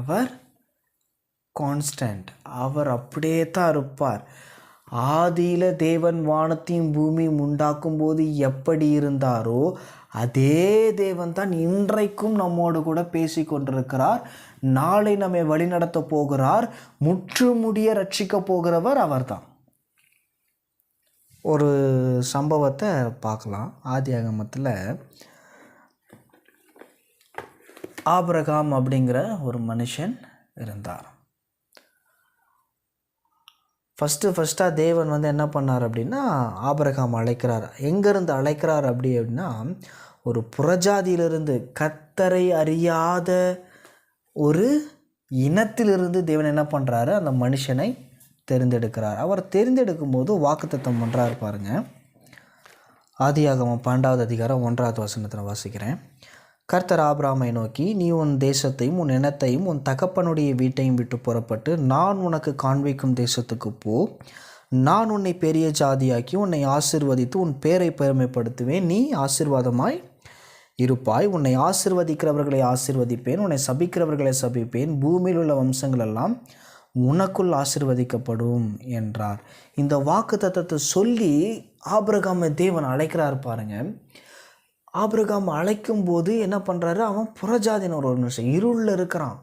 அவர் constant அவர் அப்படியே தான் இருப்பார். ஆதியில் தேவன் வானத்தையும் பூமியும் உண்டாக்கும் போது எப்படி இருந்தாரோ அதே தேவன் தான் இன்றைக்கும் நம்மோடு கூட பேசி கொண்டிருக்கிறார். நாளை நம்மை வழிநடத்த போகிறார். முற்றுமுடிய ரட்சிக்க போகிறவர் அவர்தான். ஒரு சம்பவத்தை பார்க்கலாம். ஆதி ஆகமத்தில் ஆபரகாம் அப்படிங்கிற ஒரு மனுஷன் இருந்தார். ஃபஸ்ட்டு ஃபஸ்ட்டாக தேவன் வந்து என்ன பண்ணார் அப்படின்னா ஆபரகாம் அழைக்கிறார். எங்கேருந்து அழைக்கிறார் அப்படி அப்படின்னா ஒரு புறஜாதியிலிருந்து கத்தரை அறியாத ஒரு இனத்திலிருந்து தேவன் என்ன பண்ணுறாரு அந்த மனுஷனை தேர்ந்தெடுக்கிறார். அவர் தேர்ந்தெடுக்கும் போது வாக்குத்தத்தம் பண்ணுறாரு பாருங்கள் ஆதியாகமம் பன்னெண்டாவது அதிகாரம் ஒன்றாவது வசனத்தில் வாசிக்கிறேன். கர்த்தர் ஆபிராமை நோக்கி நீ உன் தேசத்தையும் உன் இனத்தையும் உன் தகப்பனுடைய வீட்டையும் விட்டு புறப்பட்டு நான் உனக்கு காண்பிக்கும் தேசத்துக்கு போ. நான் உன்னை பெரிய ஜாதியாக்கி உன்னை ஆசிர்வதித்து உன் பேரை பெருமைப்படுத்துவேன். நீ ஆசிர்வாதமாய் இருப்பாய். உன்னை ஆசிர்வதிக்கிறவர்களை ஆசிர்வதிப்பேன். உன்னை சபிக்கிறவர்களை சபிப்பேன். பூமியில் உள்ள வம்சங்கள் எல்லாம் உனக்குள் ஆசிர்வதிக்கப்படும் என்றார். இந்த வாக்கு தத்துவத்தை சொல்லி ஆபிரகாமை தேவன் அழைக்கிறார் பாருங்கள் ஆபிரகாம் அழைக்கும் போது என்ன பண்ணுறாரு அவன் புறஜாதினர் ஒரு நிமிஷம் இருளில் இருக்கிறான்.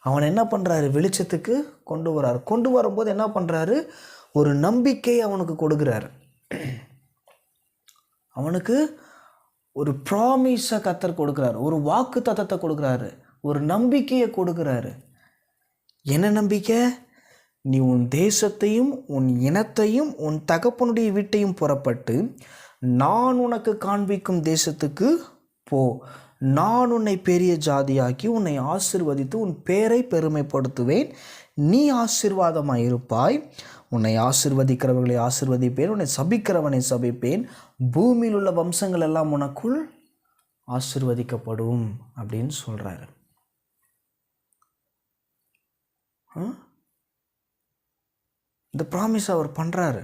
அவன் என்ன பண்ணுறாரு வெளிச்சத்துக்கு கொண்டு வராரு. கொண்டு வரும்போது என்ன பண்ணுறாரு ஒரு நம்பிக்கை அவனுக்கு கொடுக்குறாரு. அவனுக்கு ஒரு ப்ராமிஸை கத்தர் கொடுக்குறாரு. ஒரு வாக்கு தத்தத்தை கொடுக்குறாரு. ஒரு நம்பிக்கையை கொடுக்குறாரு. என்ன நம்பிக்கை? நீ உன் தேசத்தையும் உன் இனத்தையும் உன் தகப்பனுடைய வீட்டையும் புறப்பட்டு நான் உனக்கு காண்பிக்கும் தேசத்துக்கு போ. நான் உன்னை பெரிய ஜாதியாக்கி உன்னை ஆசிர்வதித்து உன் பேரை பெருமைப்படுத்துவேன். நீ ஆசிர்வாதமாக இருப்பாய் உன்னை ஆசிர்வதிக்கிறவர்களை ஆசிர்வதிப்பேன். உன்னை சபிக்கிறவனை சபிப்பேன். பூமியில் உள்ள வம்சங்கள் எல்லாம் உனக்குள் ஆசிர்வதிக்கப்படும் அப்படின்னு சொல்கிறாரு இந்த ப்ராமிஸ் அவர் பண்ணுறாரு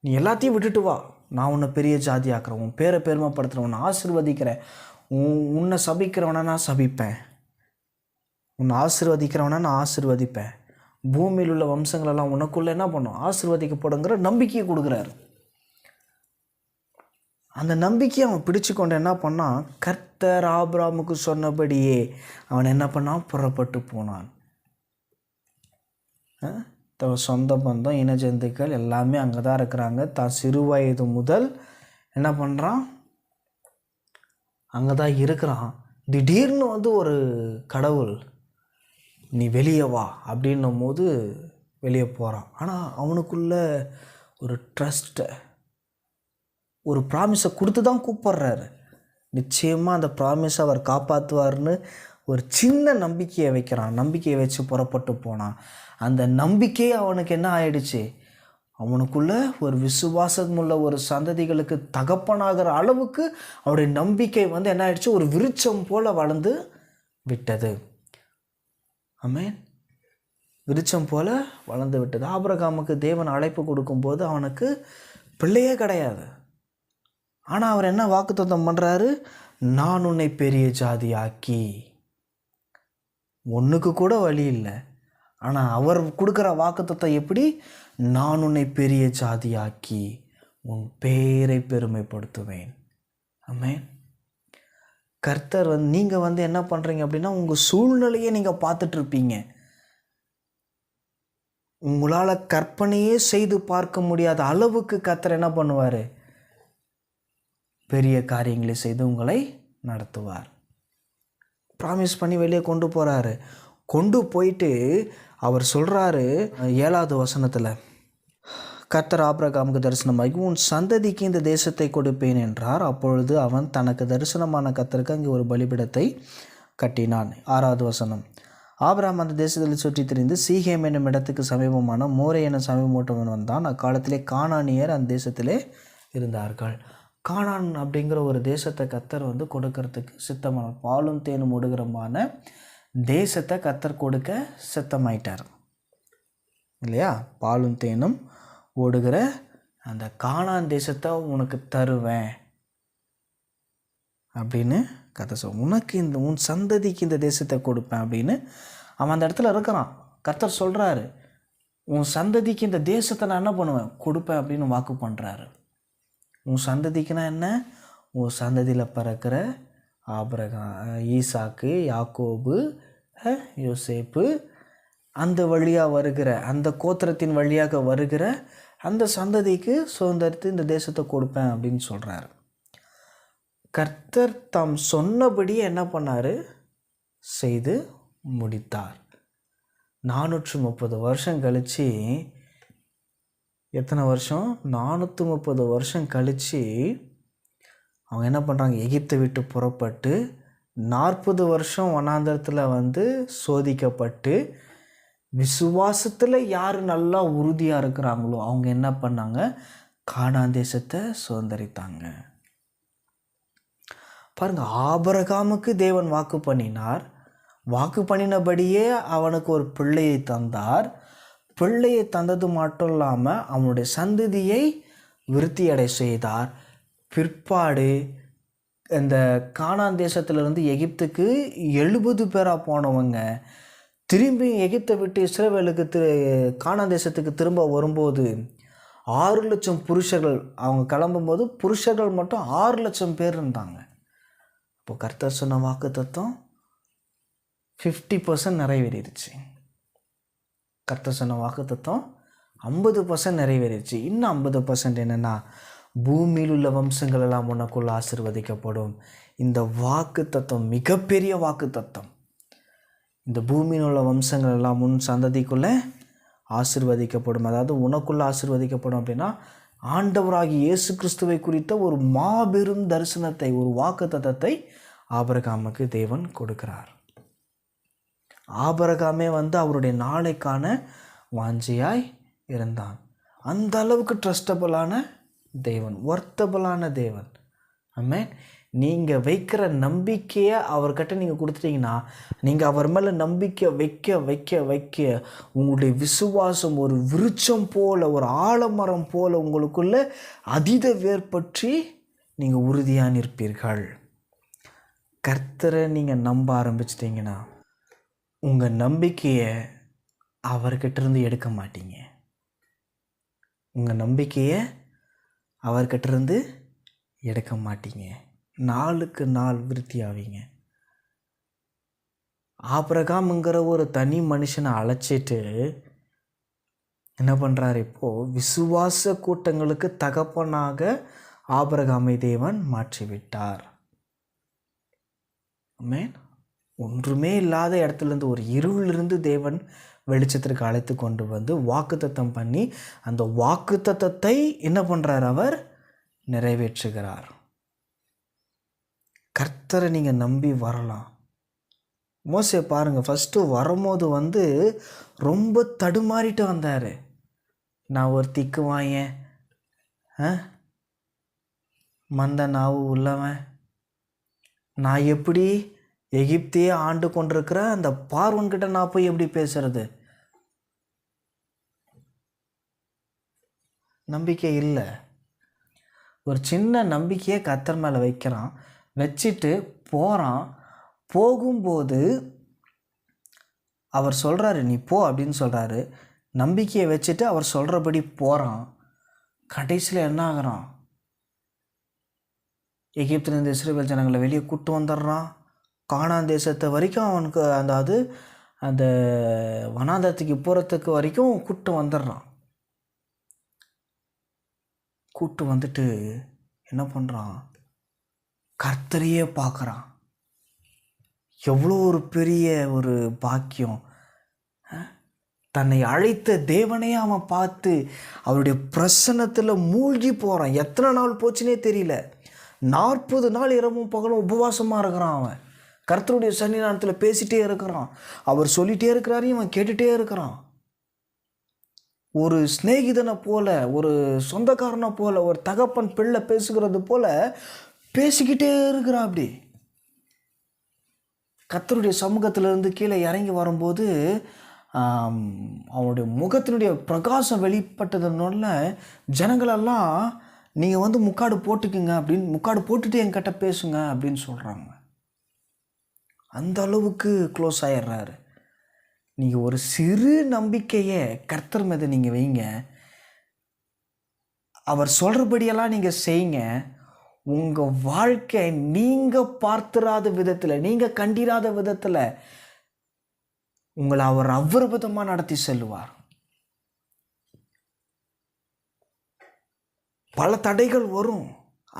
நீ எல்லாத்தையும் விட்டுட்டு வா. நான் உன்னை பெரிய ஜாதி ஆக்குறேன் உன் பேரை பெருமைப்படுத்துகிறேன் உன்னை ஆசிர்வதிக்கிறேன். உன் உன்னை சபிக்கிறவனை நான் சபிப்பேன். உன்னை ஆசிர்வதிக்கிறவனை நான் ஆசிர்வதிப்பேன். பூமியில் உள்ள வம்சங்களெல்லாம் உனக்குள்ளே என்ன பண்ணும்? ஆசிர்வதிக்கப்படுங்கிற நம்பிக்கையை கொடுக்குறாரு. அந்த நம்பிக்கையை அவன் பிடிச்சு கொண்டு என்ன பண்ணான்? கர்த்தர் ஆபிராமுக்கு சொன்னபடியே அவன் என்ன பண்ணான்? புறப்பட்டு போனான். சொந்த பந்தம் இனஜந்துக்கள் எல்லாமே அங்கே தான் இருக்கிறாங்க. தான் சிறு வயது முதல் என்ன பண்ணுறான் அங்கே தான் இருக்கிறான். திடீர்னு வந்து ஒரு கடவுள் நீ வெளியே வா அப்படின்னும் போது வெளியே போகிறான் ஆனால் அவனுக்குள்ள ஒரு ட்ரஸ்ட்டை ஒரு ப்ராமிஸை கொடுத்து தான் கூப்பிட்றாரு. நிச்சயமாக அந்த ப்ராமிஸை அவர் காப்பாற்றுவார்னு ஒரு சின்ன நம்பிக்கையை வைக்கிறான். நம்பிக்கையை வச்சு புறப்பட்டு போனான். அந்த நம்பிக்கையே அவனுக்கு என்ன ஆயிடுச்சு? அவனுக்குள்ள ஒரு விசுவாசமுள்ள ஒரு சந்ததிகளுக்கு தகப்பனாகிற அளவுக்கு அவருடைய நம்பிக்கை வந்து என்ன ஆயிடுச்சு? ஒரு விருட்சம் போல வளர்ந்து விட்டது. அமேன் விருட்சம் போல வளர்ந்து விட்டது. ஆபிரகாமுக்கு தேவன் அழைப்பு கொடுக்கும்போது அவனுக்கு பிள்ளையே கிடையாது. ஆனால் அவர் என்ன வாக்குத்தத்தம் பண்ணுறாரு நான் உன்னை பெரிய ஜாதி ஆக்கி ஒன்றுக்கு கூட வழி இல்லை. ஆனால் அவர் கொடுக்குற வாக்குத்தத்தை எப்படி? நான் உன்னை பெரிய ஜாதியாக்கி உன் பேரை பெருமைப்படுத்துவேன். ஆமேன். கர்த்தர் வந்து நீங்கள் வந்து என்ன பண்ணுறீங்க அப்படின்னா உங்கள் சூழ்நிலையை நீங்கள் பார்த்துட்ருப்பீங்க உங்களால் கற்பனையே செய்து பார்க்க முடியாத அளவுக்கு கர்த்தர் என்ன பண்ணுவார்? பெரிய காரியங்களை செய்து உங்களை நடத்துவார். ப்ராமிஸ் பண்ணி வெளியே கொண்டு போகிறாரு கொண்டு போயிட்டு அவர் சொல்கிறாரு ஏழாவது வசனத்தில் கர்த்தர் ஆப்ரகாமுக்கு தரிசனமாகி உன் சந்ததிக்கு இந்த தேசத்தை கொடுப்பேன் என்றார். அப்பொழுது அவன் தனக்கு தரிசனமான கத்தருக்கு அங்கே ஒரு பலிபிடத்தை கட்டினான். ஆறாவது வசனம் ஆபராம் அந்த தேசத்தில் சுற்றி திரிந்து சீகேம் என்னும் இடத்துக்கு சமீபமான மோரே என சமீபமூட்டவன் வந்தான். அக்காலத்திலே காணானியர் அந்த தேசத்திலே இருந்தார்கள். காணான் அப்படிங்கிற ஒரு தேசத்தை கத்தர் வந்து கொடுக்கறதுக்கு சித்தமான பாலும் தேனும் ஒடுகிறமான தேசத்தை கத்தர் கொடுக்க சித்தமாயிட்டார். இல்லையா? பாலும் தேனும் ஓடுகிற அந்த காணான் தேசத்தை உனக்கு தருவேன் அப்படின்னு கதை சொல் உனக்கு இந்த உன் சந்ததிக்கு இந்த தேசத்தை கொடுப்பேன் அப்படின்னு அவன் அந்த இடத்துல இருக்கிறான். கத்தர் சொல்கிறாரு உன் சந்ததிக்கு இந்த தேசத்தை நான் என்ன பண்ணுவேன்? கொடுப்பேன் அப்படின்னு வாக்கு பண்ணுறாரு உன் சந்ததிக்குனா என்ன? உன் சந்ததியில் பிறக்கிற ஆபிரகா ஈசாக்கு யாக்கோபு யோசேப்பு அந்த வழியாக வருகிற அந்த கோத்திரத்தின் வழியாக வருகிற அந்த சந்ததிக்கு சுதந்திரத்து இந்த தேசத்தை கொடுப்பேன் அப்படின்னு சொல்கிறாரு கர்த்தர் தாம் சொன்னபடியே என்ன பண்ணார்? செய்து முடித்தார். நானூற்றி முப்பது வருஷம் கழித்து எத்தனை வருஷம்? நானூற்றி முப்பது வருஷம் கழித்து அவங்க என்ன பண்ணுறாங்க எகிப்தை விட்டு புறப்பட்டு நாற்பது வருஷம் வனாந்தரத்தில் வந்து சோதிக்கப்பட்டு விசுவாசத்தில் யார் நல்லா உறுதியாக இருக்கிறாங்களோ அவங்க என்ன பண்ணாங்க? கானான் தேசத்தை சுதந்திரித்தாங்க. பாருங்கள் ஆபரகாமுக்கு தேவன் வாக்கு பண்ணினார். வாக்கு பண்ணினபடியே அவனுக்கு ஒரு பிள்ளையை தந்தார். பிள்ளையை தந்தது மட்டும் இல்லாமல் அவனுடைய சந்ததியை விருத்தியடை செய்தார். பிற்பாடு இந்த கானான் தேசத்திலிருந்து எகிப்துக்கு எழுபது பேராக போனவங்க திரும்பி எகிப்தை விட்டு இஸ்ரேவேலுக்கு திரு கானான் தேசத்துக்கு திரும்ப வரும்போது ஆறு லட்சம் புருஷர்கள் அவங்க கிளம்பும்போது புருஷர்கள் மட்டும் ஆறு லட்சம் பேர் இருந்தாங்க. இப்போ கர்த்தர் சொன்ன வாக்கு தத்துவம் ஃபிஃப்டி பர்சன்ட் நிறைவேறிடுச்சு. கர்த்தர் சொன்ன வாக்கு தத்துவம் ஐம்பது பர்சன்ட் நிறைவேறிடுச்சு. இன்னும் ஐம்பது பர்சன்ட் என்னென்னா பூமியில் உள்ள வம்சங்கள் எல்லாம் உனக்குள்ள ஆசிர்வதிக்கப்படும். இந்த வாக்கு தத்துவம் மிகப்பெரிய வாக்கு தத்துவம் இந்த பூமியில் உள்ள வம்சங்கள் எல்லாம் முன் சந்ததிக்குள்ளே ஆசிர்வதிக்கப்படும். அதாவது உனக்குள்ள ஆசிர்வதிக்கப்படும் அப்படின்னா ஆண்டவராகி இயேசு கிறிஸ்துவை குறித்த ஒரு மாபெரும் தரிசனத்தை ஒரு வாக்கு தத்தத்தை ஆபரகாமுக்கு தேவன் கொடுக்கிறார். ஆபரகாமே வந்து அவருடைய நாளைக்கான வாஞ்சியாய் இருந்தான். அந்த அளவுக்கு ட்ரஸ்டபுளான தேவன் ஒர்த்தபுளான தேவன். ஆமே நீங்கள் வைக்கிற நம்பிக்கையை அவர்கிட்ட நீங்கள் கொடுத்துட்டீங்கன்னா நீங்கள் அவர் மேலே நம்பிக்கை வைக்க வைக்க வைக்க உங்களுடைய விசுவாசம் ஒரு விருட்சம் போல ஒரு ஆலமரம் போல் உங்களுக்குள்ள அதீத வேர் பற்றி நீங்கள் உறுதியாக நிற்பீர்கள். கர்த்தரை நீங்கள் நம்ப ஆரம்பிச்சிட்டிங்கன்னா உங்கள் நம்பிக்கையை அவர்கிட்ட இருந்து எடுக்க மாட்டீங்க. உங்கள் நம்பிக்கையை அவர்கிட்ட இருந்து எடுக்க மாட்டீங்க. நாளுக்கு நாள் விருத்தி ஆவீங்க ஆபிரகாம்ங்கிற ஒரு தனி மனுஷனை அழைச்சிட்டு என்ன பண்ணுறாரு இப்போது விசுவாச கூட்டங்களுக்கு தகப்பனாக ஆபிரகாமை தேவன் மாற்றிவிட்டார். மேன் ஒன்றுமே இல்லாத இடத்துலேருந்து ஒரு இருளிலிருந்து தேவன் வெளிச்சத்திற்கு அழைத்து கொண்டு வந்து வாக்குத்தத்தம் பண்ணி அந்த வாக்குத்தத்தத்தை என்ன பண்ணுறார் அவர்? நிறைவேற்றுகிறார். கர்த்தரை நீங்கள் நம்பி வரலாம். மோசே பாருங்கள் ஃபஸ்ட்டு வரும்போது வந்து ரொம்ப தடுமாறிட்டு வந்தார். நான் ஒரு திக்கு வாயேன். ஆ? மந்த நாவு உள்ளவன். நான் எப்படி எகிப்தையே ஆண்டு கொண்டிருக்கிற அந்த பார்வன்கிட்ட நான் போய் எப்படி பேசுறது? நம்பிக்கை இல்லை. ஒரு சின்ன நம்பிக்கையை கத்தர் மேலே வைக்கிறான். வச்சுட்டு போகிறான் போகும்போது அவர் சொல்கிறாரு நீ போ அப்படின்னு சொல்கிறாரு நம்பிக்கையை வச்சுட்டு அவர் சொல்கிறபடி போகிறான் கடைசியில் என்ன ஆகுறான்? எகிப்திலிருந்து இஸ்ரேல் ஜனங்களை வெளியே கூப்பிட்டு வந்துடுறான். கானான் தேசத்தை வரைக்கும் அவனுக்கு அதாவது அந்த வனாந்தத்துக்கு போகிறதுக்கு வரைக்கும் கூட்டு வந்துடுறான். கூட்டு வந்துட்டு என்ன பண்ணுறான் கர்த்தரையே பார்க்குறான். எவ்வளோ ஒரு பெரிய ஒரு பாக்கியம். தன்னை அழைத்த தேவனையே அவன் பார்த்து அவருடைய பிரசன்னத்தில் மூழ்கி போகிறான் எத்தனை நாள் போச்சுனே தெரியல. நாற்பது நாள் இரவும் பகலும் உபவாசமாக இருக்கிறான் அவன். கர்த்தருடைய சன்னிதானத்தில் பேசிட்டே இருக்கிறான். அவர் சொல்லிகிட்டே இருக்கிறாரு இவன் கேட்டுகிட்டே இருக்கிறான். ஒரு சிநேகிதனை போல ஒரு சொந்தக்காரனை போல ஒரு தகப்பன் பிள்ளை பேசுகிறது போல பேசிக்கிட்டே இருக்கிறான் அப்படி. கத்தருடைய சமூகத்திலிருந்து கீழே இறங்கி வரும்போது அவனுடைய முகத்தினுடைய பிரகாசம் வெளிப்பட்டதுனால ஜனங்களெல்லாம் நீங்கள் வந்து முக்காடு போட்டுக்குங்க அப்படின்னு முக்காடு போட்டுட்டு என்கிட்ட பேசுங்க அப்படின்னு சொல்கிறாங்க அந்த அளவுக்கு க்ளோஸ் ஆயிடுறாரு. நீங்கள் ஒரு சிறு நம்பிக்கையை கர்த்தர் மீது நீங்கள் வைங்க. அவர் சொல்கிறபடியெல்லாம் நீங்கள் செய்யுங்க உங்கள் வாழ்க்கை நீங்கள் பார்த்துராத விதத்தில் நீங்கள் கண்டிராத விதத்தில் உங்களை அவர் அவ்வளவுதமாக நடத்தி செல்லுவார். பல தடைகள் வரும்.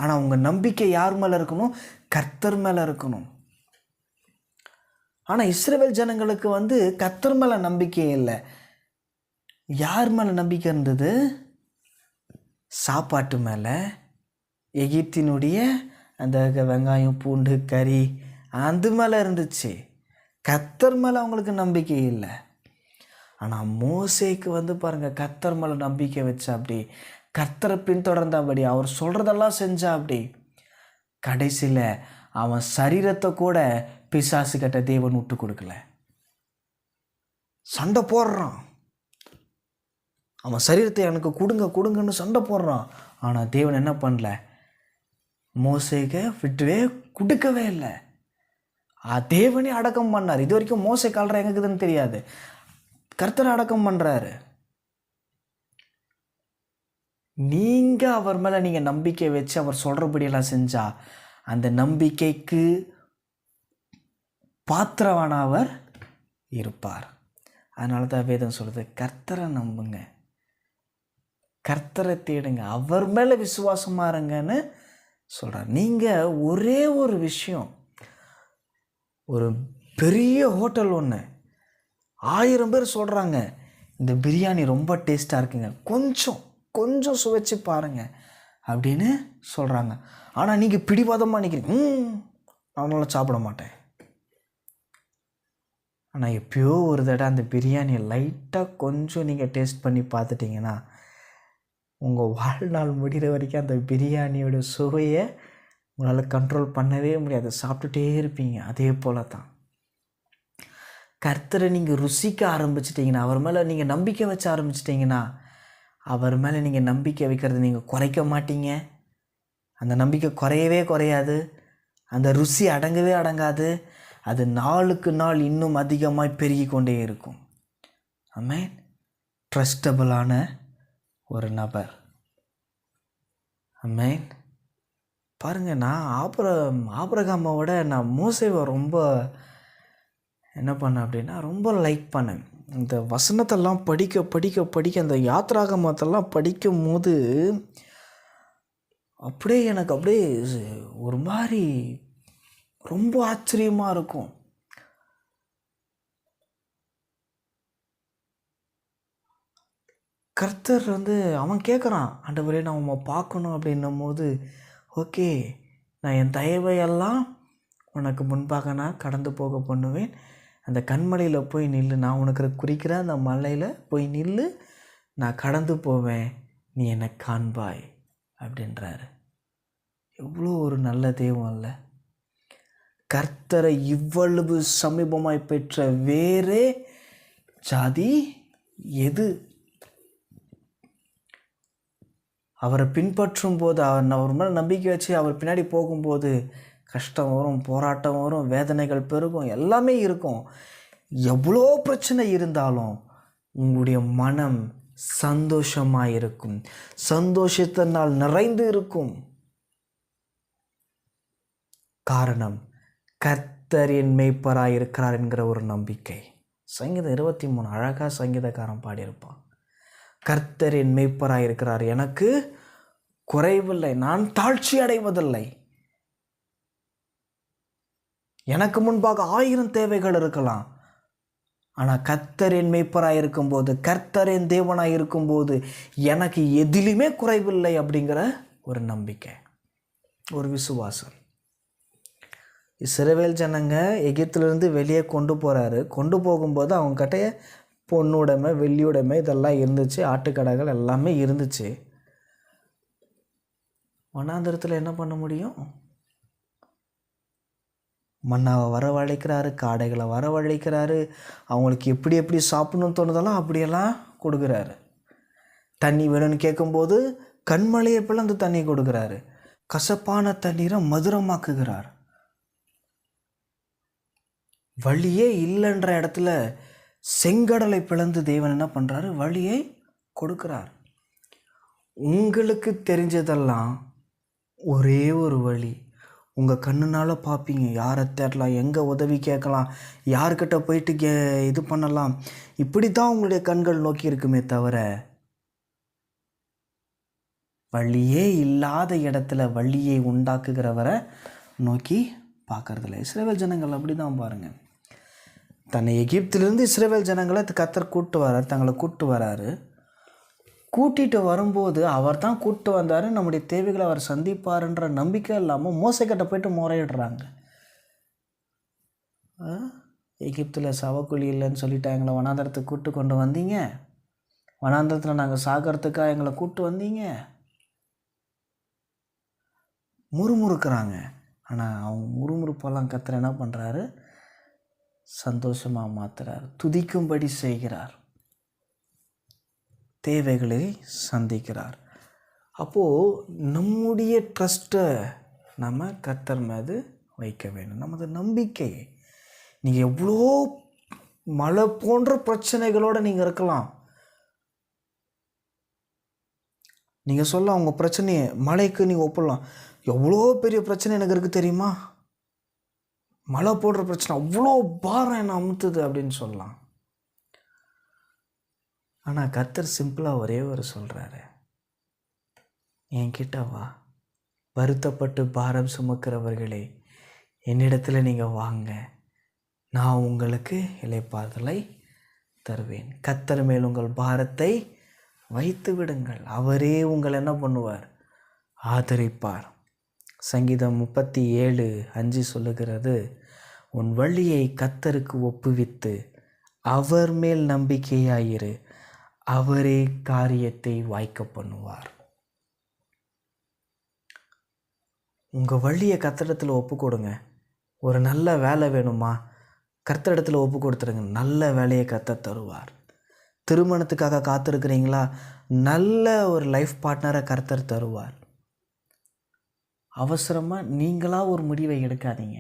ஆனால் உங்கள் நம்பிக்கை யார் மேலே இருக்கணும்? கர்த்தர் மேலே இருக்கணும். ஆனால் இஸ்ரேல் ஜனங்களுக்கு வந்து கத்தர் மேலே நம்பிக்கை இல்லை. யார் மேலே நம்பிக்கை இருந்தது? சாப்பாட்டு மேலே. எகிப்தினுடைய அந்த வெங்காயம் பூண்டு கறி அது மேலே இருந்துச்சு. கத்தர் மேலே அவங்களுக்கு நம்பிக்கை இல்லை. ஆனால் மோசேக்கு வந்து பாருங்கள் கத்தர் மேலே நம்பிக்கை வச்சா அப்படி கர்த்தரை பின்தொடர்ந்தபடி அவர் சொல்கிறதெல்லாம் செஞ்சா அப்படி. கடைசியில் அவன் சரீரத்தை கூட பிசாசு கட்ட தேவன் விட்டு கொடுக்கல. சண்டை போடுறான். அவன் சரீரத்தை எனக்கு கொடுங்க கொடுங்கன்னு சண்டை போடுறான். ஆனால் தேவன் என்ன பண்ணல? மோசைக்க விட்டுவே கொடுக்கவே இல்லை. ஆ, தேவனே அடக்கம் பண்ணார். இது வரைக்கும் மோசை கால்ற எங்கக்குதுன்னு தெரியாது. கர்த்தர் அடக்கம் பண்ணுறாரு நீங்கள் அவர் மேலே நீங்கள் நம்பிக்கை வச்சு அவர் சொல்கிறபடியெல்லாம் செஞ்சால் அந்த நம்பிக்கைக்கு பாத்திரவானவர் இருப்பார். அதனால தான் வேதம் சொல்கிறது கர்த்தரை நம்புங்க. கர்த்தரை தேடுங்க. அவர் மேலே விசுவாசமாக இருங்கன்னு சொல்கிறார் நீங்கள் ஒரே ஒரு விஷயம் ஒரு பெரிய ஹோட்டல் ஒன்று ஆயிரம் பேர் சொல்கிறாங்க இந்த பிரியாணி ரொம்ப டேஸ்ட்டாக இருக்குங்க. கொஞ்சம் கொஞ்சம் சுவைச்சு பாருங்கள் அப்படின்னு சொல்கிறாங்க ஆனால் நீங்கள் பிடிவாதமாக நிற்கிறீங்க ம் அவனால சாப்பிட மாட்டேன். ஆனால் எப்பயோ ஒரு தடவை அந்த பிரியாணியை லைட்டாக கொஞ்சம் நீங்கள் டேஸ்ட் பண்ணி பார்த்துட்டிங்கன்னா உங்கள் வாழ்நாள் முடிகிற வரைக்கும் அந்த பிரியாணியோட சுவையை உங்களால் கண்ட்ரோல் பண்ணவே முடியாது. சாப்பிட்டுட்டே இருப்பீங்க. அதே போல தான் கர்த்தரை நீங்கள் ருசிக்க ஆரம்பிச்சிட்டிங்கன்னா அவர் மேலே நீங்கள் நம்பிக்கை வச்ச ஆரம்பிச்சிட்டிங்கன்னா அவர் மேலே நீங்கள் நம்பிக்கை வைக்கிறது நீங்கள் குறைக்க மாட்டீங்க. அந்த நம்பிக்கை குறையவே குறையாது. அந்த ருசி அடங்கவே அடங்காது. அது நாளுக்கு நாள் இன்னும் அதிகமாய் பெருகி கொண்டே இருக்கும். ஆமென் ட்ரஸ்டபுளான ஒரு நபர். ஆமென் பாருங்க நான் ஆபர ஆபரகாமாவோட நான் மூசைவை ரொம்ப என்ன பண்ணேன் அப்படின்னா ரொம்ப லைக் பண்ணேன். இந்த வசனத்தெல்லாம் படிக்க படிக்க படிக்க அந்த யாத்ராகமத்தெல்லாம் படிக்கும் போது அப்படியே எனக்கு அப்படியே ஒரு மாதிரி ரொம்ப ஆச்சரியமாக இருக்கும். கர்த்தர் வந்து அவன் கேட்குறான் ஆண்டவரே நான் உன்னை பார்க்கணும். அப்படின்னும் போது ஓகே நான் என் தயவையெல்லாம் உனக்கு முன்பாக நான் கடந்து போக பண்ணுவேன். அந்த கண்மலையில் போய் நில்லு. நான் உனக்கு குறிக்கிற அந்த மலையில் போய் நில்லு. நான் கடந்து போவேன். நீ என்னை காண்பாய். அப்படின்றாரு. எவ்வளோ ஒரு நல்ல தெய்வம் இல்லை கர்த்தரை இவ்வளவு சமீபமாய் பெற்ற வேறே ஜாதி எது? அவரை பின்பற்றும் போது அவர் அவர் மேலே நம்பிக்கை வச்சு அவர் பின்னாடி போகும்போது கஷ்டம் வரும் போராட்டம் வரும் வேதனைகள் பெருகும் எல்லாமே இருக்கும். எவ்வளோ பிரச்சனை இருந்தாலும் உங்களுடைய மனம் சந்தோஷமாக இருக்கும் சந்தோஷத்தினால் நிறைந்து இருக்கும். காரணம் கர்த்தர் என் மேய்ப்பராக இருக்கிறார் என்கிற ஒரு நம்பிக்கை. சங்கீதம் இருபத்தி மூணு அழகாக சங்கீதக்காரன் பாடியிருப்பான். கர்த்தர் என் மேய்ப்பராக இருக்கிறார். எனக்கு குறைவில்லை. நான் தாழ்ச்சி அடைவதில்லை. எனக்கு முன்பாக ஆயிரம் தேவைகள் இருக்கலாம். ஆனால் கர்த்தர் என் மேய்ப்பராக இருக்கும்போது கர்த்தர் என் தேவனாக இருக்கும்போது எனக்கு எதிலுமே குறைவில்லை அப்படிங்கிற ஒரு நம்பிக்கை. ஒரு விசுவாசம் இஸ்ரவேல் ஜனங்க எகிப்திலிருந்து வெளியே கொண்டு போகிறாரு கொண்டு போகும்போது அவங்க கிட்ட பொண்ணுடைமை வெள்ளியுடைமை இதெல்லாம் இருந்துச்சு. ஆட்டுக்கடைகள் எல்லாமே இருந்துச்சு. வனாந்திரத்தில் என்ன பண்ண முடியும்? மண்ணாவை வரவழைக்கிறாரு காடைகளை வரவழைக்கிறாரு. அவங்களுக்கு எப்படி எப்படி சாப்பிடணும்னு தோணுதெல்லாம் அப்படியெல்லாம் கொடுக்குறாரு. தண்ணி வேணும்னு கேட்கும்போது கண்மலையை அந்த தண்ணி கொடுக்குறாரு. கசப்பான தண்ணீரை மதுரமாக்குகிறார். வழியே இல்லைன்ற இடத்துல செங்கடலை பிளந்து தேவன் என்ன பண்ணுறாரு வழியை கொடுக்குறார். உங்களுக்கு தெரிஞ்சதெல்லாம் ஒரே ஒரு வழி. உங்கள் கண்ணுனால பார்ப்பீங்க யாரை தேடலாம்? எங்கே உதவி கேட்கலாம்? யார்கிட்ட போயிட்டு கே இது பண்ணலாம்? இப்படி தான் உங்களுடைய கண்கள் நோக்கி இருக்குமே தவிர வழியே இல்லாத இடத்துல வழியை உண்டாக்குகிறவரை நோக்கி பார்க்கறதில்ல. இஸ்ரேவேல் ஜனங்கள் அப்படி தான் பாருங்கள் தன்னை எகிப்திலிருந்து இஸ்ரேவேல் ஜனங்களை கத்தர் கூப்பிட்டு வரார் தங்களை கூப்பிட்டு வராரு. கூட்டிகிட்டு வரும்போது அவர் தான் கூப்பிட்டு வந்தார். நம்முடைய தேவைகளை அவர் சந்திப்பாருன்ற நம்பிக்கை இல்லாமல் மோசக்கிட்ட போயிட்டு முறையிடுறாங்க. எகிப்தில் சவக்குழி இல்லைன்னு சொல்லிட்டு எங்களை வனாந்தரத்துக்கு கூப்பிட்டு கொண்டு வந்தீங்க. வனாந்தரத்தில் நாங்கள் சாகிறதுக்காக எங்களை கூப்பிட்டு வந்தீங்க. முறுமுறுக்கிறாங்க. ஆனால் அவங்க முறுமுறுப்பெல்லாம் கத்துற என்ன பண்ணுறாரு சந்தோஷமாக மாற்றுறார் துதிக்கும்படி செய்கிறார். தேவைகளை சந்திக்கிறார். அப்போது நம்முடைய ட்ரஸ்ட்டை நம்ம கத்தர் மீது வைக்க வேண்டும். நமது நம்பிக்கை நீங்கள் எவ்வளோ மழை போன்ற பிரச்சனைகளோடு நீங்கள் இருக்கலாம். நீங்கள் சொல்ல உங்கள் பிரச்சனையை மழைக்கு நீங்கள் ஒப்பிடலாம். எவ்வளோ பெரிய பிரச்சனை எனக்கு இருக்குது தெரியுமா? மழை போடுற பிரச்சனை அவ்வளோ பாரம் என்னை அமுத்துது அப்படின்னு சொல்லலாம். ஆனால் கத்தர் சிம்பிளாக ஒரே ஒரு சொல்கிறாரு என்கிட்ட வா. வருத்தப்பட்டு பாரம் சுமக்கிறவர்களே என்னிடத்துல நீங்கள் வாங்க. நான் உங்களுக்கு இலைப்பாறுதலை தருவேன். கத்தர் மேல் உங்கள் பாரத்தை வைத்து விடுங்கள் அவரே உங்களை என்ன பண்ணுவார்? ஆதரிப்பார். சங்கீதம் முப்பத்தி ஏழு அஞ்சு சொல்லுகிறது உன் வழியை கத்தருக்கு ஒப்புவித்து அவர் மேல் நம்பிக்கையாயிரு. அவரே காரியத்தை வாய்க்க பண்ணுவார். உங்கள் வழியை கத்தடத்தில் ஒப்பு கொடுங்க. ஒரு நல்ல வேலை வேணுமா? கர்த்தரிடத்தில் ஒப்பு கொடுத்துருங்க. நல்ல வேலையை கத்த தருவார். திருமணத்துக்காக காத்திருக்கிறீங்களா? நல்ல ஒரு லைஃப் பார்ட்னரை கர்த்தர் தருவார். அவசரமாக நீங்களாக ஒரு முடிவை எடுக்காதீங்க.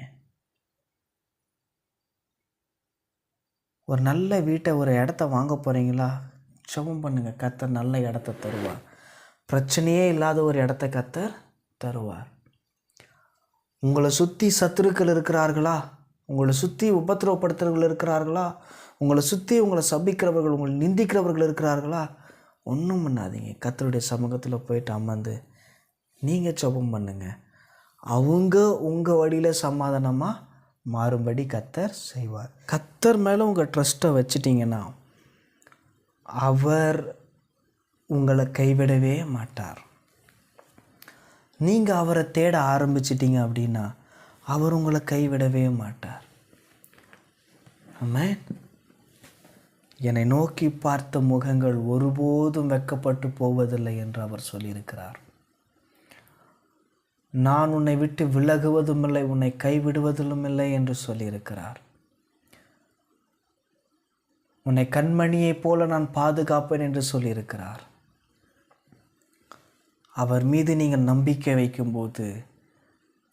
ஒரு நல்ல வீட்டை ஒரு இடத்த வாங்க போகிறீங்களா ஜெபம் பண்ணுங்கள் கத்தர் நல்ல இடத்த தருவார். பிரச்சனையே இல்லாத ஒரு இடத்த கத்தர் தருவார். உங்களை சுற்றி சத்துருக்கள் இருக்கிறார்களா? உங்களை சுற்றி உபத்திரவப்படுத்துறவர்கள் இருக்கிறார்களா? உங்களை சுற்றி உங்களை சபிக்கிறவர்கள் உங்களை நிந்திக்கிறவர்கள் இருக்கிறார்களா? ஒன்றும் பண்ணாதீங்க. கத்தருடைய சமூகத்தில் போயிட்டு அமர்ந்து நீங்கள் ஜபம் பண்ணுங்கள் அவங்க உங்கள் வழியில் சமாதானமாக மாறும்படி கத்தர் செய்வார். கத்தர் மேலே உங்கள் ட்ரஸ்ட்டை வச்சிட்டிங்கன்னா அவர் உங்களை கைவிடவே மாட்டார். நீங்கள் அவரை தேட ஆரம்பிச்சிட்டிங்க அப்படின்னா அவர் உங்களை கைவிடவே மாட்டார். ஆமாம் என்னை நோக்கி பார்த்த முகங்கள் ஒருபோதும் வெக்கப்பட்டு போவதில்லை என்று அவர் சொல்லியிருக்கிறார். நான் உன்னை விட்டு விலகுவதும் இல்லை உன்னை கைவிடுவதிலும் இல்லை என்று சொல்லியிருக்கிறார். உன்னை கண்மணியைப் போல நான் பாதுகாப்பேன் என்று சொல்லியிருக்கிறார். அவர் மீது நீங்கள் நம்பிக்கை வைக்கும்போது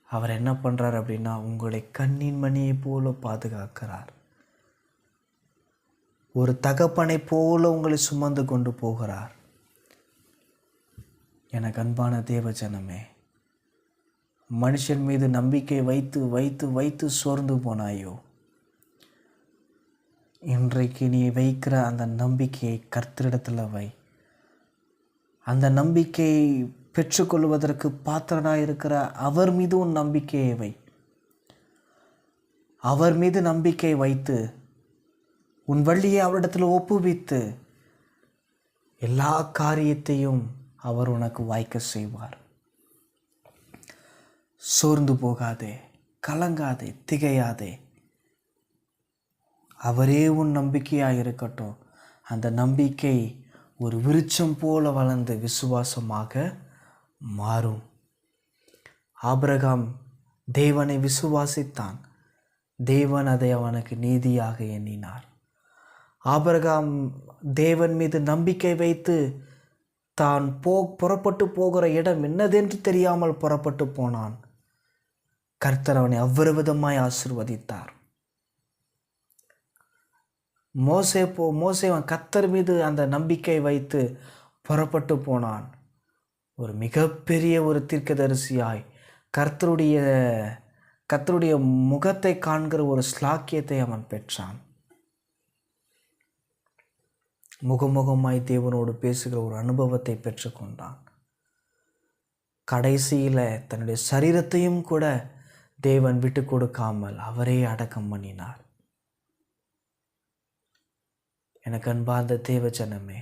அவர் என்ன பண்ணுறார் அப்படின்னா உங்களை கண்ணின் மணியைப் போல பாதுகாக்கிறார். ஒரு தகப்பனைப் போல உங்களை சுமந்து கொண்டு போகிறார். எனக்கு அன்பான தேவ ஜனமே மனுஷன் மீது நம்பிக்கை வைத்து வைத்து வைத்து சோர்ந்து போனாயோ? இன்றைக்கு நீ வைக்கிற அந்த நம்பிக்கையை கர்த்தரிடத்தில் வை. அந்த நம்பிக்கையை பெற்றுக்கொள்வதற்கு பாத்திரனாக இருக்கிற அவர் மீது உன் நம்பிக்கையை வை. அவர் மீது நம்பிக்கை வைத்து உன் வழியை அவரிடத்தில் ஒப்புவித்து எல்லா காரியத்தையும் அவர் உனக்கு வாய்க்க செய்வார். சோர்ந்து போகாதே கலங்காதே திகையாதே. அவரே உன் நம்பிக்கையாக இருக்கட்டும் அந்த நம்பிக்கை ஒரு விருச்சம் போல வளர்ந்து விசுவாசமாக மாறும். ஆபிரகாம் தேவனை விசுவாசித்தான். தேவன் அதை அவனுக்கு நீதியாக எண்ணினார். ஆபிரகாம் தேவன் மீது நம்பிக்கை வைத்து தான் போ புறப்பட்டு போகிற இடம் என்னதென்று தெரியாமல் புறப்பட்டு போனான். கர்த்தர் அவனை அவ்வளவு விதமாய் ஆசிர்வதித்தார். மோசே போ மோசேவன் கத்தர் மீது அந்த நம்பிக்கை வைத்து புறப்பட்டு போனான். ஒரு மிகப்பெரிய ஒரு தீர்க்கதரிசியாய் கர்த்தருடைய கர்த்தருடைய முகத்தை காண்கிற ஒரு ஸ்லாக்கியத்தை அவன் பெற்றான். முகமுகமாய் தேவனோடு பேசுகிற ஒரு அனுபவத்தை பெற்றுக்கொண்டான். கடைசியில் தன்னுடைய சரீரத்தையும் கூட தேவன் விட்டு கொடுக்காமல் அவரே அடக்கம் பண்ணினார். எனக்கு அன்பார்ந்த தேவ ஜனமே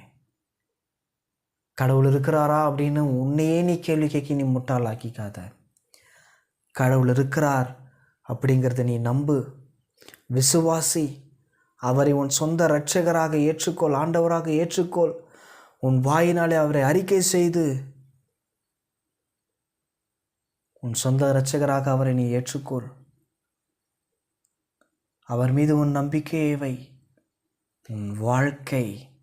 கடவுள் இருக்கிறாரா அப்படின்னு உன்னையே நீ கேள்வி கேட்க நீ முட்டாளாக்கிக்காத. கடவுள் இருக்கிறார் அப்படிங்கிறத நீ நம்பு. விசுவாசி அவரை உன் சொந்த இரட்சகராக ஏற்றுக்கொள் ஆண்டவராக ஏற்றுக்கொள். உன் வாயினாலே அவரை அறிக்கை செய்து உன் சொந்த இரட்சகராக அவரை நீ ஏற்றுக்கொள். அவர் மீது உன் நம்பிக்கையை வை. உன் வாழ்க்கை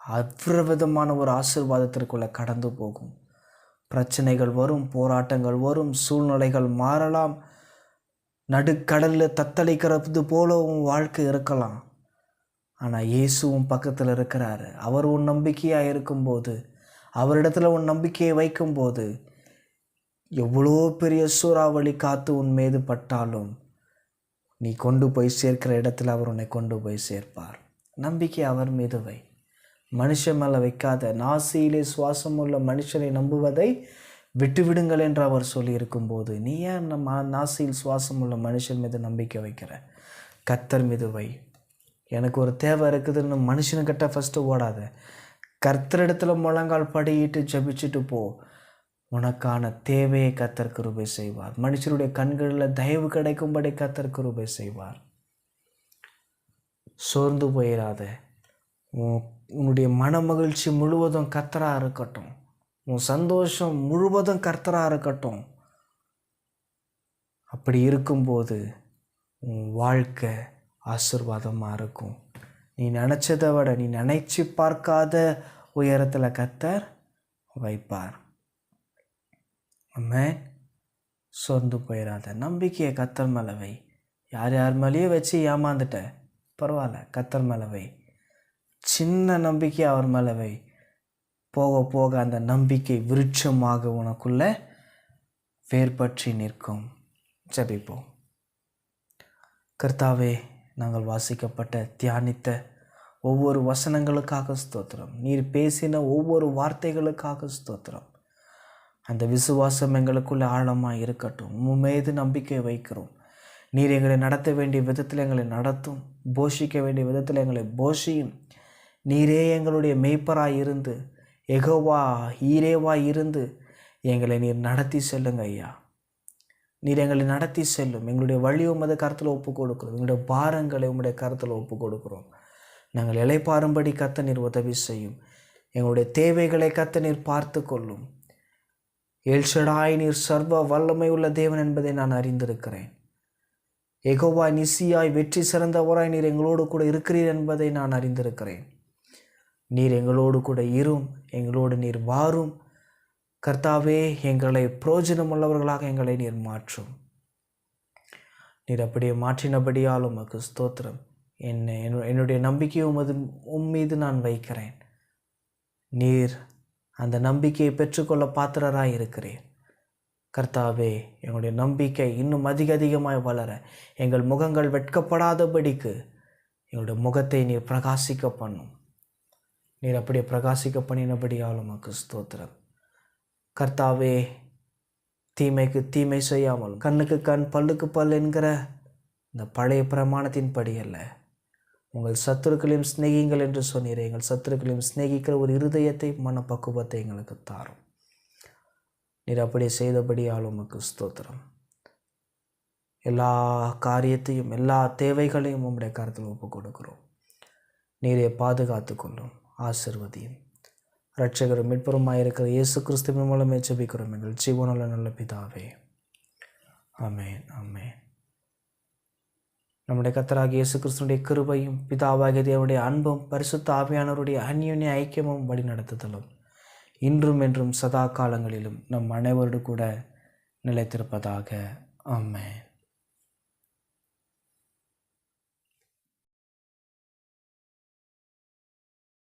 அவ்விதமான ஒரு ஆசிர்வாதத்திற்குள்ளே கடந்து போகும். பிரச்சனைகள் வரும் போராட்டங்கள் வரும் சூழ்நிலைகள் மாறலாம். நடுக்கடலில் தத்தளிக்கிறது போல உன் வாழ்க்கை இருக்கலாம். ஆனால் இயேசுவும் பக்கத்தில் இருக்கிறாரு. அவர் உன் நம்பிக்கையாக இருக்கும்போது அவரிடத்துல உன் நம்பிக்கையை வைக்கும்போது எவ்வளோ பெரிய சூறாவளி காத்து உன் மீது பட்டாலும் நீ கொண்டு போய் சேர்க்கிற இடத்துல அவர் உன்னை கொண்டு போய் சேர்ப்பார். நம்பிக்கை அவர் மீது வை. மனுஷன் மேலே வைக்காத நாசியிலே சுவாசம் உள்ள மனுஷனை நம்புவதை விட்டுவிடுங்கள் என்று அவர் சொல்லியிருக்கும்போது நீ ஏன் நம்ம நாசியில் சுவாசம் உள்ள மனுஷன் மீது நம்பிக்கை வைக்கிற? கத்தர் மீது வை. எனக்கு ஒரு தேவை இருக்குதுன்னு மனுஷனுக்கிட்ட ஃபஸ்ட்டு ஓடாத. கர்த்தரிடத்துல முழங்கால் படியிட்டு ஜபிச்சுட்டு போ. உனக்கான தேவையை கத்தர் கிருபை செய்வார். மனுஷனுடைய கண்களில் தயவு கிடைக்கும்படி கத்தர் கிருபை செய்வார். சோர்ந்து போயிடாத உன் உன்னுடைய மன மகிழ்ச்சி முழுவதும் கத்தராக இருக்கட்டும். உன் சந்தோஷம் முழுவதும் கர்த்தராக இருக்கட்டும். அப்படி இருக்கும்போது உன் வாழ்க்கை ஆசிர்வாதமாக இருக்கும். நீ நினச்சதை விட நீ நினைச்சு பார்க்காத உயரத்தில் கத்தர் வைப்பார். அம்மேன் சொர்ந்து போயிடாத நம்பிக்கையை கத்தர் மேலே வை யார் யார் மேலேயே வச்சு ஏமாந்துட்ட. பரவாயில்ல கத்தர் மேலே வை சின்ன நம்பிக்கை அவர் மேலே வை போக போக அந்த நம்பிக்கை விருட்சமாக உனக்குள்ள வேர்பற்றி நிற்கும். ஜபிப்போம். கர்த்தாவே நாங்கள் வாசிக்கப்பட்ட தியானித்த ஒவ்வொரு வசனங்களுக்காக ஸ்தோத்திரம். நீர் பேசின ஒவ்வொரு வார்த்தைகளுக்காக ஸ்தோத்திரம். அந்த விசுவாசம் எங்களுக்குள்ள ஆழமாக இருக்கட்டும். உன் மீது நம்பிக்கை வைக்கிறோம். நீர் எங்களை நடத்த வேண்டிய விதத்தில் எங்களை நடத்தும். போஷிக்க வேண்டிய விதத்தில் எங்களை போஷியும். நீரே எங்களுடைய மெய்ப்பராக இருந்து எகோவா ஈரேவா இருந்து எங்களை நீர் நடத்தி செல்லுங்க ஐயா. நீர் எங்களை நடத்தி செல்லும். எங்களுடைய வழி உமது கருத்தில் ஒப்பு கொடுக்குறோம். எங்களுடைய பாரங்களை உங்களுடைய கருத்தில் ஒப்பு கொடுக்குறோம். நாங்கள் இலைப்பாரும்படி கத்த நீர் உதவி செய்யும். எங்களுடைய தேவைகளை கத்த நீர் பார்த்து கொள்ளும். எல்ஷடாய் நீர் சர்வ வல்லமை உள்ள தேவன் என்பதை நான் அறிந்திருக்கிறேன். எகோவாய் நிசியாய் வெற்றி சிறந்தவராய் நீர் எங்களோடு கூட இருக்கிறீர் என்பதை நான் அறிந்திருக்கிறேன். நீர் எங்களோடு கூட இரும் எங்களோடு நீர் வாரும். கர்த்தாவே எங்களை புரோஜனமுள்ளவர்களாக எங்களை நீர் மாற்றும். நீர் அப்படியே மாற்றினபடியால் உமக்கு ஸ்தோத்திரம். என்னை என்னுடைய நம்பிக்கையை உமது உம் மீது நான் வைக்கிறேன். நீர் அந்த நம்பிக்கையை பெற்றுக்கொள்ள பாத்திரராக இருக்கிறேன். கர்த்தாவே எங்களுடைய நம்பிக்கை இன்னும் அதிக அதிகமாய் வளர எங்கள் முகங்கள் வெட்கப்படாதபடிக்கு எங்களுடைய முகத்தை நீர் பிரகாசிக்க பண்ணும். நீர் அப்படியே பிரகாசிக்க பண்ணினபடியால் உமக்கு ஸ்தோத்திரம். கர்த்தாவே தீமைக்கு தீமை செய்யாமல் கண்ணுக்கு கண் பல்லுக்கு பல் என்கிற இந்த பழைய பிரமாணத்தின் படி அல்ல உங்கள் சத்துருக்களையும் சிநேகிங்கள் என்று சொன்னீரே எங்கள் சத்துருக்களையும் சிநேகிக்கிற ஒரு இருதயத்தை மனப்பக்குவத்தை எங்களுக்கு தாரும். நீர் அப்படி செய்தபடியால் உமக்கு ஸ்தோத்திரம். எல்லா காரியத்தையும் எல்லா தேவைகளையும் உம்முடைய கருத்தில் ஒப்பு கொடுக்கிறோம். நீரை பாதுகாத்து கொள்ளும் ஆசிர்வதியும். ரட்சகரும் மீட்பருமாய் இருக்கிற இயேசு கிறிஸ்துவின் மூலமே ஜெபிக்கிறோம் எங்கள் ஜீவனுள்ள நல்ல பிதாவே. அமேன் அமேன் நம்முடைய கத்தராக இயேசு கிறிஸ்துடைய கிருபையும் பிதாவாகிய தேவனுடைய அன்பும் பரிசுத்த ஆவியானவருடைய அந்யுன்ய ஐக்கியமும் வழி நடத்துதலும் இன்றும் என்றும் சதா காலங்களிலும் நம் அனைவரோடு கூட நிலைத்திருப்பதாக. ஆமென்.